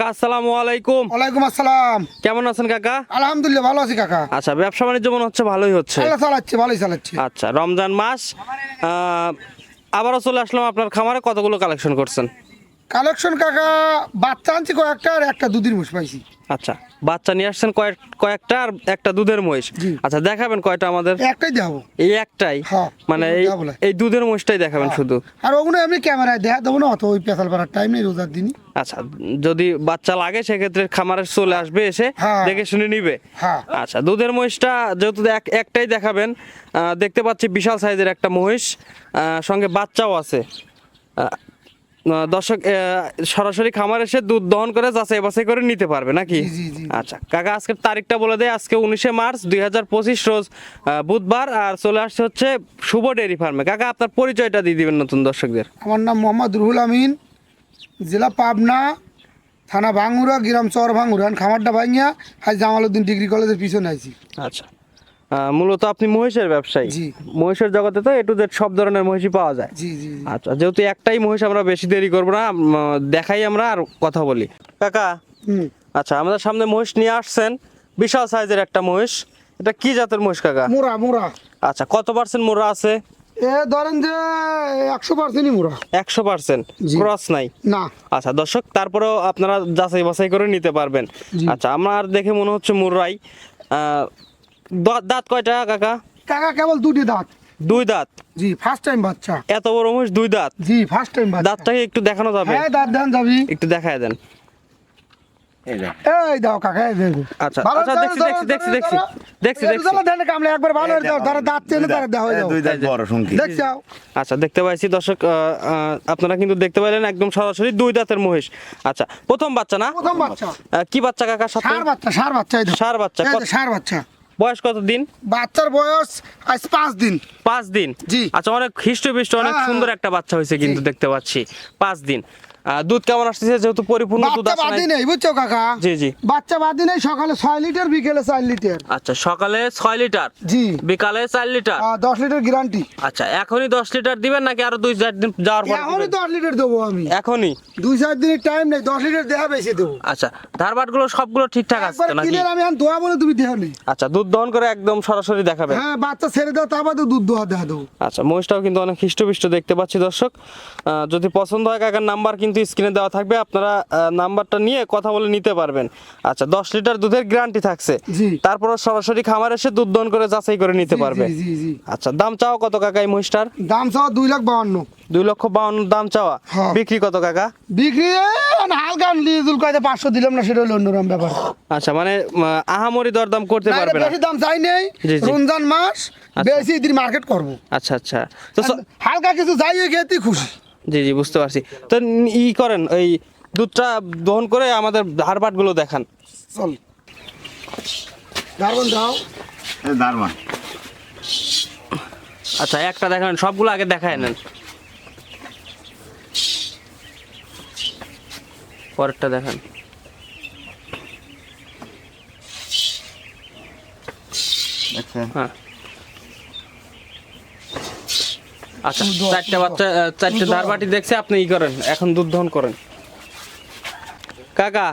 আসসালামু আলাইকুম। ওয়ালাইকুম আসসালাম। কেমন আছেন কাকা? আলহামদুলিল্লাহ ভালো আছি কাকা। আচ্ছা ব্যবসা বাণিজ্য মনে হচ্ছে ভালোই হচ্ছে। চালাচ্ছে ভালোই চালাচ্ছে। আচ্ছা রমজান মাস আহ, আবারও চলে আসলাম আপনার খামারে। কতগুলো কালেকশন করছেন? কালেকশন কাকা বাচ্চা আনছি কয়েকটা আর একটা দুধের মুশ পাইছি। আচ্ছা বাচ্চা নিয়ে আসছেন কয়েক কয়েকটা আর একটা দুধের মহিষ। আচ্ছা দেখাবেন কয়টা আমাদের? একটাই দেখাবো। এই একটাই? হ্যাঁ, মানে এই দুধের মহিষটাই দেখাবেন শুধু? আর ওগুলো আমি ক্যামেরায় দেখা দেবো না অত ওই পেশাল পাড়ার টাইম নেই রোজার দিনই। আচ্ছা যদি বাচ্চা লাগে সেক্ষেত্রে খামারে চলে আসবে এসে হ্যাঁ। দেখে শুনে নিবে। হ্যাঁ। আচ্ছা দুধের মহিষটা যেহেতু এক একটাই দেখাবেন দেখতে পাচ্ছি বিশাল সাইজের একটা মহিষ সঙ্গে বাচ্চাও আছে। দর্শক সরাসরি খামার এসে দুধ দহন করে যাচাই বাছাই করে নিতে পারবে নাকি। আচ্ছা কাকা আজকের তারিখটা বলে দেয় আজকে উনিশে মার্চ দুই হাজার পঁচিশ রোজ বুধবার আর চলে আসছে হচ্ছে শুভ ডেয়ারি ফার্মে। কাকা আপনার পরিচয়টা দিয়ে দিবেন নতুন দর্শকদের। আমার নাম মোহাম্মদ রুহুল আমিন জেলা পাবনা থানা ভাঙ্গুরা গ্রাম চর ভাঙ্গুরা খামারটা ভাঙ্গিয়া হাই জামালউদ্দিন ডিগ্রি কলেজের পিছনে আছি আচ্ছা। মূলত আপনি মহিষের ব্যবসায়ী। মহিষের জগতে তো এটু জেড সব ধরনের মহিষই পাওয়া যায়। আচ্ছা যেহেতু একটাই মহিষ আমরা বেশি দেরি করব না দেখাই আমরা আর কথা বলি। কাকা আচ্ছা আমাদের সামনে মহিষ নিয়ে আসছেন বিশাল সাইজের একটা মহিষ। এটা কি জাতের মহিষ কাকা? মোরা মোরা। আচ্ছা কত পার্সেন্ট মোড়া আছে? এ ধরেন যে একশো পার্সেন্টই মোরা। একশো পার্সেন্ট ক্রস নাই? না। আচ্ছা দর্শক তারপরেও আপনারা যাচাই বাছাই করে নিতে পারবেন। আচ্ছা আমার দেখে মনে হচ্ছে দ- দাঁত কয়টা কাকা? কাকা কেবল দুটি দাঁত। দুই দাঁত? জি ফার্স্ট টাইম বাচ্চা। এত বড় মহিষ দুই দাঁত? জি ফার্স্ট টাইম বাচ্চা। দাঁতটাকে একটু দেখানো যাবে? হ্যাঁ দাঁত দেন যাবি। একটু দেখায় দেন। এই দাও কাকা এই দেখো আচ্ছা, আচ্ছা, দেখছি, দেখছি, দেখছি, দেখছি। দেখছি, দেখছি। ধরো, ধ্যানে একবার ভালো করে দাও ধরো দাঁত চেনে তারা দেওয়া হয়ে যাও দুই দাঁত বড় শুনকি। দেখছ আচ্ছা দেখতে পাইছি দর্শক আপনারা কিন্তু দেখতে পাইলেন একদম সরাসরি দুই দাঁতের মহিষ। আচ্ছা প্রথম বাচ্চা না? প্রথম বাচ্চা। কি বাচ্চা কাকা সাথে? সার বাচ্চা সার বাচ্চা এই। ষাঁড় বাচ্চা, সার বাচ্চা। বয়স কত দিন বাচ্চার বয়স আজ পাঁচ দিন। পাঁচ দিন? জি। আচ্ছা অনেক খ্রিস্ট হৃষ্টপুষ্ট অনেক হ্যাঁ, সুন্দর একটা বাচ্চা হয়েছে কিন্তু দেখতে পাচ্ছি। পাঁচ দিন। দুধ কেমন আসতেছে? যেহেতু পরিপূর্ণ দুধ বাচ্চা আসে বাদি নেই। বুঝছ কাকা? জি জি। বাচ্চা বাদি নেই সকালে ছয় লিটার বিকেলে চার লিটার। আচ্ছা সকালে ছয় লিটার? জি। বিকালে চার লিটার? আহ, দশ লিটার গ্যারান্টি আচ্ছা এখনই দশ লিটার দিবেন নাকি আরও দুই চার দিন যাওয়ার পর এখনই দিবেন? দশ লিটার দেবো আমি। এখনই? দুই চার দিনের টাইম নেই দশ লিটার দেহা বেশি দেবো। আচ্ছা ধারবাটগুলো সবগুলো ঠিকঠাক আছে নাকি? কিনে আমি এখন দোয়া বলে তুমি নেই আচ্ছা দুধ দহন করে একদম সরাসরি দেখাবে হ্যাঁ বাচ্চা ছেড়ে দাও তারপর তো দুধ দোয়া দেখা দেবো। আচ্ছা মহিষটাও কিন্তু অনেক হৃষ্টপুষ্ট দেখতে পাচ্ছি দর্শক। যদি পছন্দ হয় কাকার নাম্বার কিন্তু স্ক্রিনে দেওয়া থাকবে আপনারা নাম্বারটা নিয়ে কথা বলে নিতে পারবেন। আচ্ছা দশ লিটার দুধের গ্যারান্টি থাকছে। তারপর সরাসরি খামার এসে দুধ দহন করে যাচাই করে নিতে পারবে জি জি জি। আচ্ছা দাম চাও কত কাকা এই মহিষটার? দাম চাও দুই লাখ বাউন্ন। দুই লক্ষ বাউন্ন দাম চাওয়া। হ্যাঁ। বিক্রি কত কাকা? বিক্রি হালকা লিজুল কয়তে পাঁচশো দিলাম না সেটা হলো অন্যরকম ব্যাপার। আচ্ছা মানে আহ, আহামরি দরদাম করতে পারবে না। বেশি দাম চাই নেই। রমজান মাস বেশি দিন মার্কেট করব। আচ্ছা আচ্ছা। তো হালকা কিছু যাই খেতে খুশি। জি জি বুঝতে পারছি। তো ই করেন ওই দুধটা দহন করে আমাদের ধারবাটগুলো দেখান। চল। দারুণ দাও। দারমান আচ্ছা একটা দেখান সবগুলো আগে দেখায় নেন। পরেরটা দেখান। হ্যাঁ। আচ্ছা চারটে বাচ্চা চারটে ধারবাটি দেখছে আপনি ই করেন এখন দুধ দহন করেন। কাকা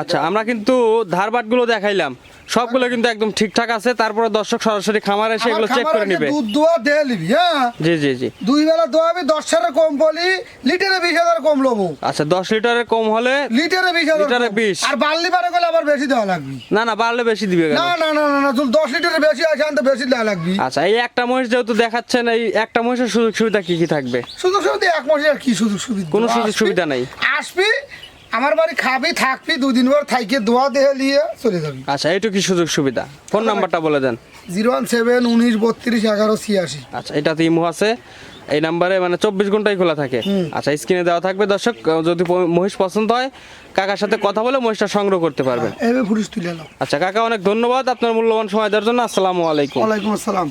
আচ্ছা আমরা কিন্তু ধারবাটগুলো দেখাইলাম। সবগুলো কিন্তু একদম ঠিকঠাক আছে। তারপরে দর্শক সরাসরি খামারে এসে এগুলো চেক করে নিবে। দুধ দোয়া দেহে নিবি হ্যাঁ? জি জি জি। দুই বেলা দোয়াবি দশ হাজার কম বলি লিটারে বিশ হাজার কম লবো। আচ্ছা দশ লিটারের কম হলে লিটারে বিশ হাজার লিটারে কম। 20 আর বাল্লি বারে গেলে আবার বেশি দেওয়া লাগবে। না না বাড়লে বেশি দিবে না না না না না তুই দশ লিটারে বেশি আছে আনতে বেশি দেওয়া লাগবে। আচ্ছা এই একটা মহিষ যেহেতু দেখাচ্ছেন এই একটা মহিষের সুযোগ সুবিধা কি কি থাকবে? সুযোগ সুবিধা এক মহিষের কি সুযোগ সুবিধা? কোনো সুযোগ সুবিধা নাই। আসবি আমার বাড়ি খাবি থাকবি দুদিন পর থাইকে দোয়া দেহে নিয়ে চলে যাবি। আচ্ছা এইটুকু কি সুযোগ সুবিধা? ফোন নাম্বারটা বলে দেন। জিরো ওয়ান সেভেন উনিশ বত্রিশ এগারো ছিয়াশি। আচ্ছা এটাতে ইমো আছে। এই নাম্বারে মানে চব্বিশ ঘন্টাই খোলা থাকে। আচ্ছা স্ক্রিনে দেওয়া থাকবে দর্শক যদি মহিষ পছন্দ হয় কাকার সাথে কথা বলে মহিষটা সংগ্রহ করতে পারবেন। এলো আচ্ছা কাকা অনেক ধন্যবাদ আপনার মূল্যবান সময় দেওয়ার জন্য। আসসালামু আলাইকুম। ওয়ালাইকুম আসসালাম।